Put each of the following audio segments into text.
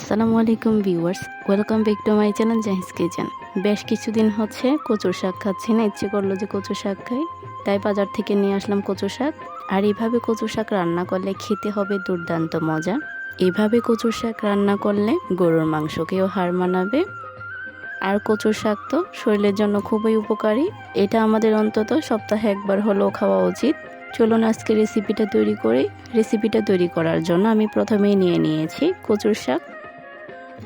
আসসালামু আলাইকুম viewers, welcome back to my channel Jahij kitchen. বেশ কিছুদিন হচ্ছে কচুর শাক খাচ্ছি না, ইচ্ছে করল যে কচু শাক খাই। তাই বাজার থেকে নিয়ে আসলাম কচু শাক। আর এইভাবে কচু শাক রান্না করলে খেতে হবে দুর্দান্ত মজা। এভাবে কচুর শাক রান্না করলে গরুর মাংসকেও হার মানাবে। আর কচুর শাক তো শরীরের জন্য খুবই উপকারী। এটা আমাদের অন্তত সপ্তাহে একবার হলেও খাওয়া উচিত। চলুন আজকে রেসিপিটা তৈরি করি। রেসিপিটা তৈরি করার জন্য আমি প্রথমেই নিয়ে নিয়েছি কচুর শাক।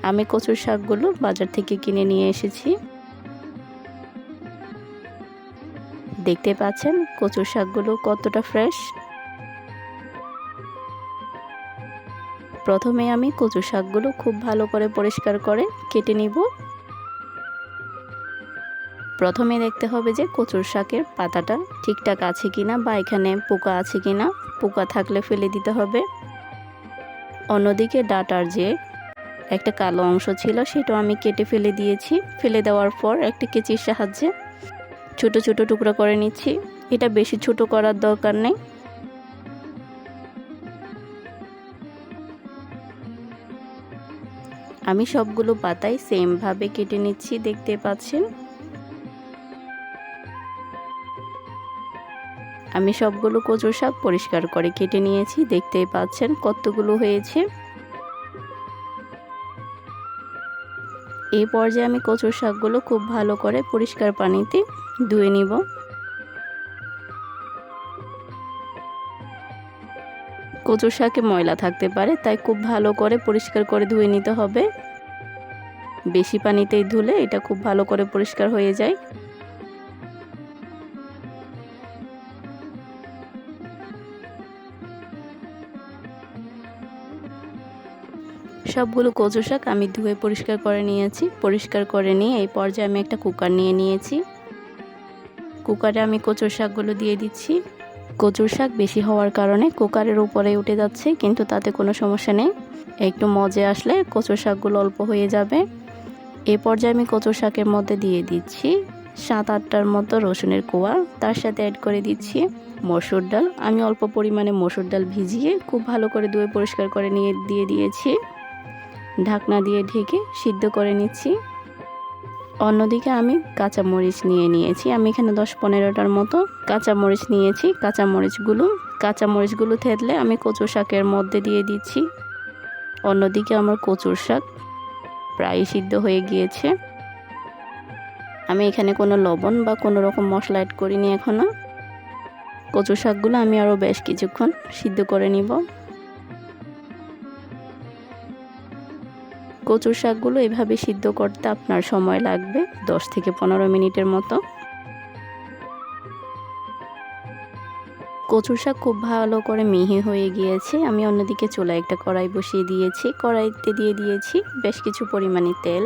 আমি কচুর শাকগুলো বাজার থেকে কিনে নিয়ে এসেছি। দেখতে পাচ্ছেন কচুর শাকগুলো কতটা ফ্রেশ। প্রথমে আমি কচু শাকগুলো খুব ভালো করে পরিষ্কার করে কেটে নিব। প্রথমে দেখতে হবে যে কচুর শাকের পাতাটা ঠিকঠাক আছে কিনা বা এখানে পোকা আছে কিনা। পোকা থাকলে ফেলে দিতে হবে। অন্যদিকে ডাটার যে একটা কালো অংশ ছিল, সেটাও আমি কেটে ফেলে দিয়েছি। ফেলে দেওয়ার পর একটা কেচির সাহায্যে ছোট ছোট টুকরো করে নিচ্ছি। এটা বেশি ছোট করার দরকার নেই। আমি সবগুলো পাতাই সেমভাবে কেটে নিচ্ছি, দেখতে পাচ্ছেন? আমি সবগুলো কচুর শাক পরিষ্কার করে কেটে নিয়েছি, দেখতেই পাচ্ছেন কতগুলো হয়েছে। এই পর্যায়ে আমি কচুর শাকগুলো খুব ভালো করে পরিষ্কার পানিতে ধুয়ে নিব। কচুর শাকে ময়লা থাকতে পারে, তাই খুব ভালো করে পরিষ্কার করে ধুয়ে নিতে হবে। বেশি পানিতেই ধুলে এটা খুব ভালো করে পরিষ্কার হয়ে যায়। সবগুলো কচু শাক আমি ধুয়ে পরিষ্কার করে নিয়েছি। পরিষ্কার করে নিয়ে এই পর্যায়ে আমি একটা কুকার নিয়ে নিয়েছি। কুকারে আমি কচুর শাকগুলো দিয়ে দিচ্ছি। কচুর শাক বেশি হওয়ার কারণে কুকারের উপরে উঠে যাচ্ছে, কিন্তু তাতে কোনো সমস্যা নেই। একটু মজে আসলে কচুর শাকগুলো অল্প হয়ে যাবে। এ পর্যায়ে আমি কচুর শাকের মধ্যে দিয়ে দিচ্ছি সাত আটটার মতো রসুনের কোয়া। তার সাথে অ্যাড করে দিচ্ছি মসুর ডাল। আমি অল্প পরিমাণে মসুর ডাল ভিজিয়ে খুব ভালো করে ধুয়ে পরিষ্কার করে নিয়ে, দিয়ে দিয়েছি। ঢাকনা দিয়ে ঢেকে সিদ্ধ করে নিচ্ছি। অন্যদিকে আমি কাঁচামরিচ নিয়ে নিয়েছি। আমি এখানে দশ পনেরোটার মতো কাঁচামরিচ নিয়েছি। কাঁচামরিচগুলো কাঁচামরিচগুলো থেতলে আমি কচু শাকের মধ্যে দিয়ে দিচ্ছি। অন্যদিকে আমার কচুর শাক প্রায় সিদ্ধ হয়ে গিয়েছে। আমি এখানে কোনো লবণ বা কোনো রকম মশলা অ্যাড করিনি এখনও কচু শাকগুলো আমি আরও বেশ কিছুক্ষণ সিদ্ধ করে নিব। কচুর শাকগুলো এভাবে সিদ্ধ করতে আপনার সময় লাগবে, দশ থেকে পনেরো মিনিটের মতো। কচুর শাক খুব ভালো করে মিহি হয়ে গিয়েছে। আমি অন্যদিকে চুলায় একটা কড়াই বসিয়ে দিয়েছি। কড়াইতে দিয়ে দিয়েছি বেশ কিছু পরিমাণে তেল।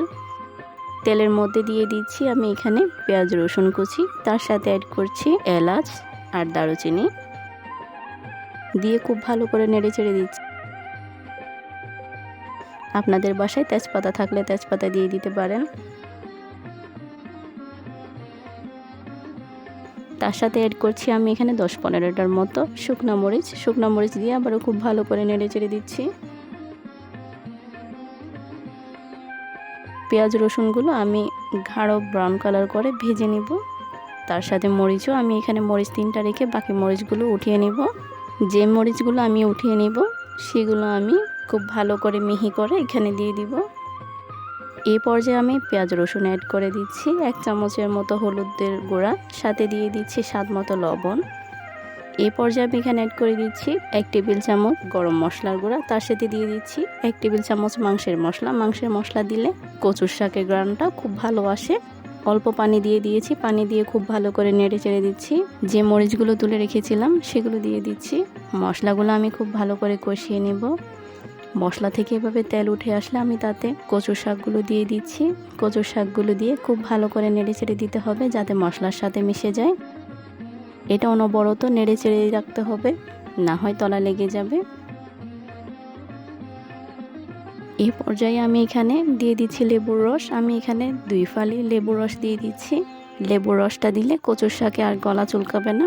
তেলের মধ্যে দিয়ে দিচ্ছি আমি এখানে পেঁয়াজ, রসুন কুচি, তার সাথে অ্যাড করছি এলাচ আর দারুচিনি। দিয়ে খুব ভালো করে নেড়ে চেড়ে দিচ্ছি। আপনাদের বাসায় তেজপাতা থাকলে তেজপাতা দিয়ে দিতে পারেন। তার সাথে অ্যাড করছি আমি এখানে দশ পনেরোটার মতো শুকনো মরিচ। শুকনো মরিচ দিয়ে আবারও খুব ভালো করে নেড়ে চেড়ে দিচ্ছি। পেঁয়াজ রসুনগুলো আমি গাঢ় ব্রাউন কালার করে ভেজে নিব। তার সাথে মরিচও আমি এখানে মরিচ তিনটা রেখে বাকি মরিচগুলো উঠিয়ে নিব। যে মরিচগুলো আমি উঠিয়ে নিব, সেগুলো আমি খুব ভালো করে মিহি করে এখানে দিয়ে দিব। এই পর্যায়ে আমি পেঁয়াজ রসুন অ্যাড করে দিচ্ছি, এক চামচের মতো হলুদের গুঁড়া, সাথে দিয়ে দিচ্ছি স্বাদ মতো লবণ। এই পর্যায়ে আমি এখানে অ্যাড করে দিচ্ছি এক টেবিল চামচ গরম মশলার গুঁড়া, তার সাথে দিয়ে দিচ্ছি এক টেবিল চামচ মাংসের মশলা। মাংসের মশলা দিলে কচুর শাকের গ্রানটা খুব ভালো আসে। অল্প পানি দিয়ে দিয়েছি, পানি দিয়ে খুব ভালো করে নেড়ে চেড়ে দিচ্ছি। যে মরিচগুলো তুলে রেখেছিলাম, সেগুলো দিয়ে দিচ্ছি। মশলাগুলো আমি খুব ভালো করে কষিয়ে নেব। মশলা থেকে এভাবে তেল উঠে আসলে আমি তাতে কচুর শাকগুলো দিয়ে দিচ্ছি। কচুর শাকগুলো দিয়ে খুব ভালো করে নেড়ে চেড়ে দিতে হবে যাতে মশলার সাথে মিশে যায়। এটা অনবরত নেড়ে চেড়ে রাখতে হবে, না হয় তলা লেগে যাবে। এই পর্যায়ে আমি এখানে দিয়ে দিচ্ছি লেবুর রস। আমি এখানে দুই ফালি লেবুর রস দিয়ে দিচ্ছি। লেবুর রসটা দিলে কচুর শাকে আর গলা চুলকাবে না।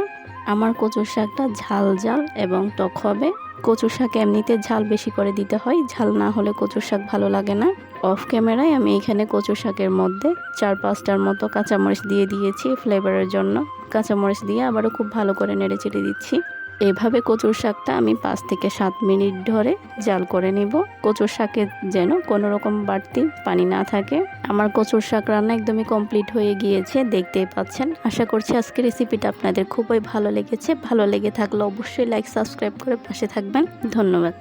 আমার কচুর শাকটা ঝাল ঝাল এবং টক হবে। কচু শাক এমনিতে ঝাল বেশি করে দিতে হয়, ঝাল না হলে কচু শাক ভালো লাগে না। অফ ক্যামেরায় আমি এখানে কচু শাকের মধ্যে চার পাঁচটার মতো কাঁচামরিচ দিয়ে দিয়েছি ফ্লেভারের জন্য। কাঁচামরিচ দিয়ে আবারও খুব ভালো করে নেড়ে চেড়ে দিচ্ছি। এভাবে কচুর শাকটা আমি পাঁচ থেকে সাত মিনিট ধরে জাল করে নেব। কচুর শাকে যেন কোনো রকম বাড়তি পানি না থাকে। আমার কচুর শাক রান্না একদমই কমপ্লিট হয়ে গিয়েছে, দেখতেই পাচ্ছেন। আশা করছি আজকে রেসিপিটা আপনাদের খুবই ভালো লেগেছে। ভালো লেগে থাকলে অবশ্যই লাইক সাবস্ক্রাইব করে পাশে থাকবেন। ধন্যবাদ।